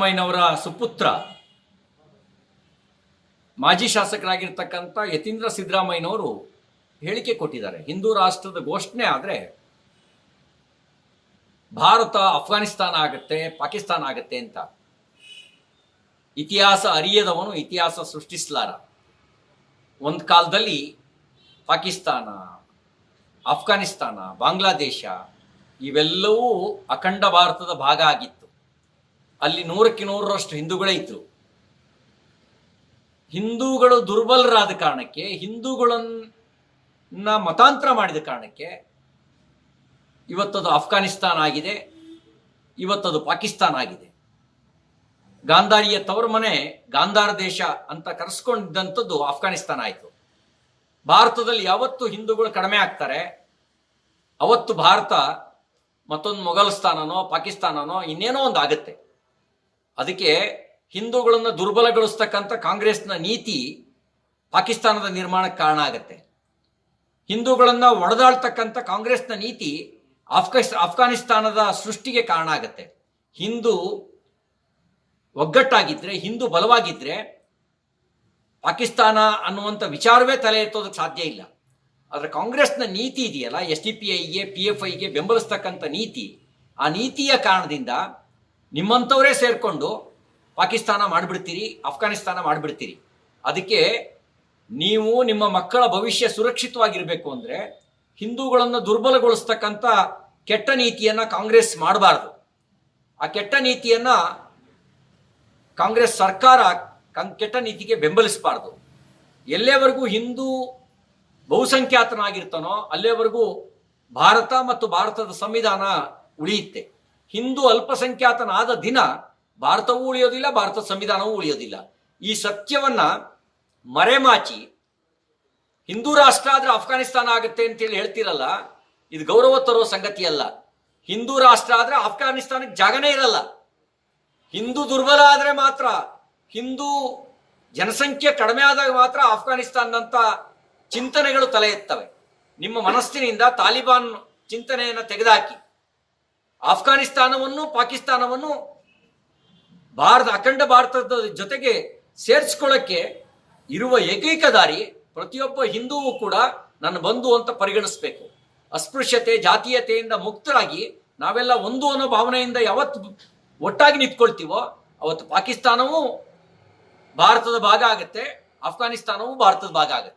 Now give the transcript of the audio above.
ಸಿದ್ದರಾಮಯ್ಯನವರ ಸುಪುತ್ರ. ಮಾಜಿ ಶಾಸಕರಾಗಿರ್ತಕ್ಕಂಥ ಯತೀಂದ್ರ ಸಿದ್ದರಾಮಯ್ಯನವರು ಹೇಳಿಕೆ ಕೊಟ್ಟಿದ್ದಾರೆ. ಹಿಂದೂ ರಾಷ್ಟ್ರದ ಘೋಷಣೆ ಆದರೆ ಭಾರತ ಅಫ್ಘಾನಿಸ್ತಾನ ಆಗುತ್ತೆ, ಪಾಕಿಸ್ತಾನ ಆಗುತ್ತೆ ಅಂತ. ಇತಿಹಾಸ ಅರಿಯದವನು ಇತಿಹಾಸ ಸೃಷ್ಟಿಸಲಾರ. ಒಂದು ಕಾಲದಲ್ಲಿ ಪಾಕಿಸ್ತಾನ, ಅಫ್ಘಾನಿಸ್ತಾನ, ಬಾಂಗ್ಲಾದೇಶ ಇವೆಲ್ಲವೂ ಅಖಂಡ ಭಾರತದ ಭಾಗ ಆಗಿತ್ತು. ಅಲ್ಲಿ ನೂರಕ್ಕೆ ನೂರರಷ್ಟು ಹಿಂದೂಗಳೇ ಇತ್ತು ಹಿಂದೂಗಳು ದುರ್ಬಲರಾದ ಕಾರಣಕ್ಕೆ, ಹಿಂದೂಗಳನ್ನ ಮತಾಂತರ ಮಾಡಿದ ಕಾರಣಕ್ಕೆ ಇವತ್ತದು ಅಫ್ಘಾನಿಸ್ತಾನ ಆಗಿದೆ, ಇವತ್ತದು ಪಾಕಿಸ್ತಾನ ಆಗಿದೆ. ಗಾಂಧಾರಿಯ ತವರ ಮನೆ ಗಾಂಧಾರ ದೇಶ ಅಂತ ಕರೆಸ್ಕೊಂಡಿದ್ದಂಥದ್ದು ಅಫ್ಘಾನಿಸ್ತಾನ ಆಯಿತು. ಭಾರತದಲ್ಲಿ ಯಾವತ್ತು ಹಿಂದೂಗಳು ಕಡಿಮೆ ಆಗ್ತಾರೆ. ಅವತ್ತು ಭಾರತ ಮತ್ತೊಂದು ಮೊಘಲ್ ಸ್ಥಾನನೋ ಪಾಕಿಸ್ತಾನನೋ ಇನ್ನೇನೋ ಒಂದು ಆಗುತ್ತೆ. ಅದಕ್ಕೆ ಹಿಂದೂಗಳನ್ನು ದುರ್ಬಲಗೊಳಿಸ್ತಕ್ಕಂಥ ಕಾಂಗ್ರೆಸ್ನ ನೀತಿ ಪಾಕಿಸ್ತಾನದ ನಿರ್ಮಾಣಕ್ಕೆ ಕಾರಣ ಆಗುತ್ತೆ. ಹಿಂದೂಗಳನ್ನು ಒಡೆದಾಳ್ತಕ್ಕಂಥ ಕಾಂಗ್ರೆಸ್ನ ನೀತಿ ಅಫ್ಘಾಸ್ ಅಫ್ಘಾನಿಸ್ತಾನದ ಸೃಷ್ಟಿಗೆ ಕಾರಣ ಆಗುತ್ತೆ. ಹಿಂದೂ ಒಗ್ಗಟ್ಟಾಗಿದ್ರೆ, ಹಿಂದೂ ಬಲವಾಗಿದ್ರೆ ಪಾಕಿಸ್ತಾನ ಅನ್ನುವಂಥ ವಿಚಾರವೇ ತಲೆ ಎತ್ತೋದಕ್ಕೆ ಸಾಧ್ಯ ಇಲ್ಲ. ಆದರೆ ಕಾಂಗ್ರೆಸ್ನ ನೀತಿ ಇದೆಯಲ್ಲ, ಎಸ್ ಡಿ ಪಿ ಐಗೆ, ಪಿ ಎಫ್ ಐಗೆ ಬೆಂಬಲಿಸ್ತಕ್ಕಂಥ ನೀತಿ, ಆ ನೀತಿಯ ಕಾರಣದಿಂದ ನಿಮ್ಮಂಥವರೇ ಸೇರಿಕೊಂಡು ಪಾಕಿಸ್ತಾನ ಮಾಡಿಬಿಡ್ತೀರಿ ಅಫ್ಘಾನಿಸ್ತಾನ ಮಾಡಿಬಿಡ್ತೀರಿ. ಅದಕ್ಕೆ ನೀವು ನಿಮ್ಮ ಮಕ್ಕಳ ಭವಿಷ್ಯ ಸುರಕ್ಷಿತವಾಗಿರಬೇಕು ಅಂದರೆ ಹಿಂದೂಗಳನ್ನು ದುರ್ಬಲಗೊಳಿಸ್ತಕ್ಕಂಥ ಕೆಟ್ಟ ನೀತಿಯನ್ನು ಕಾಂಗ್ರೆಸ್ ಮಾಡಬಾರ್ದು. ಆ ಕೆಟ್ಟ ನೀತಿಯನ್ನು ಕಾಂಗ್ರೆಸ್ ಸರ್ಕಾರ ಕೆಟ್ಟ ನೀತಿಗೆ ಬೆಂಬಲಿಸಬಾರ್ದು. ಎಲ್ಲಿಯವರೆಗೂ ಹಿಂದೂ ಬಹುಸಂಖ್ಯಾತನಾಗಿರ್ತಾನೋ ಅಲ್ಲಿಯವರೆಗೂ ಭಾರತ ಮತ್ತು ಭಾರತದ ಸಂವಿಧಾನ ಉಳಿಯುತ್ತೆ. ಹಿಂದೂ ಅಲ್ಪಸಂಖ್ಯಾತನಾದ ದಿನ ಭಾರತವೂ ಉಳಿಯೋದಿಲ್ಲ ಭಾರತದ ಸಂವಿಧಾನವೂ ಉಳಿಯೋದಿಲ್ಲ. ಈ ಸತ್ಯವನ್ನ ಮರೆಮಾಚಿ, ಹಿಂದೂ ರಾಷ್ಟ್ರ ಆದ್ರೆ ಅಫ್ಘಾನಿಸ್ತಾನ ಆಗುತ್ತೆ ಅಂತೇಳಿ ಹೇಳ್ತಿರಲ್ಲ, ಇದು ಗೌರವ ತರುವ ಸಂಗತಿ ಅಲ್ಲ. ಹಿಂದೂ ರಾಷ್ಟ್ರ ಆದ್ರೆ ಅಫ್ಘಾನಿಸ್ತಾನಕ್ಕೆ ಜಾಗನೇ ಇರಲ್ಲ. ಹಿಂದೂ ದುರ್ಬಲ ಆದರೆ ಮಾತ್ರ, ಹಿಂದೂ ಜನಸಂಖ್ಯೆ ಕಡಿಮೆ ಆದಾಗ ಮಾತ್ರ ಅಫ್ಘಾನಿಸ್ತಾನದಂತ ಚಿಂತನೆಗಳು ತಲೆ ಎತ್ತವೆ. ನಿಮ್ಮ ಮನಸ್ಸಿನಿಂದ ತಾಲಿಬಾನ್ ಚಿಂತನೆಯನ್ನು ತೆಗೆದುಹಾಕಿ ಅಫ್ಘಾನಿಸ್ತಾನವನ್ನು ಪಾಕಿಸ್ತಾನವನ್ನು ಭಾರತ, ಅಖಂಡ ಭಾರತದ ಜೊತೆಗೆ ಸೇರಿಸ್ಕೊಳ್ಳಕ್ಕೆ ಇರುವ ಏಕೈಕ ದಾರಿ ಪ್ರತಿಯೊಬ್ಬ ಹಿಂದೂವು ಕೂಡ ನನ್ನ ಬಂಧು ಅಂತ ಪರಿಗಣಿಸಬೇಕು. ಅಸ್ಪೃಶ್ಯತೆ, ಜಾತೀಯತೆಯಿಂದ ಮುಕ್ತರಾಗಿ ನಾವೆಲ್ಲ ಒಂದು ಅನ್ನೋ ಭಾವನೆಯಿಂದ ಯಾವತ್ತು ಒಟ್ಟಾಗಿ ನಿಂತ್ಕೊಳ್ತೀವೋ, ಅವತ್ತು ಪಾಕಿಸ್ತಾನವೂ ಭಾರತದ ಭಾಗ ಆಗುತ್ತೆ ಅಫ್ಘಾನಿಸ್ತಾನವೂ ಭಾರತದ ಭಾಗ ಆಗುತ್ತೆ.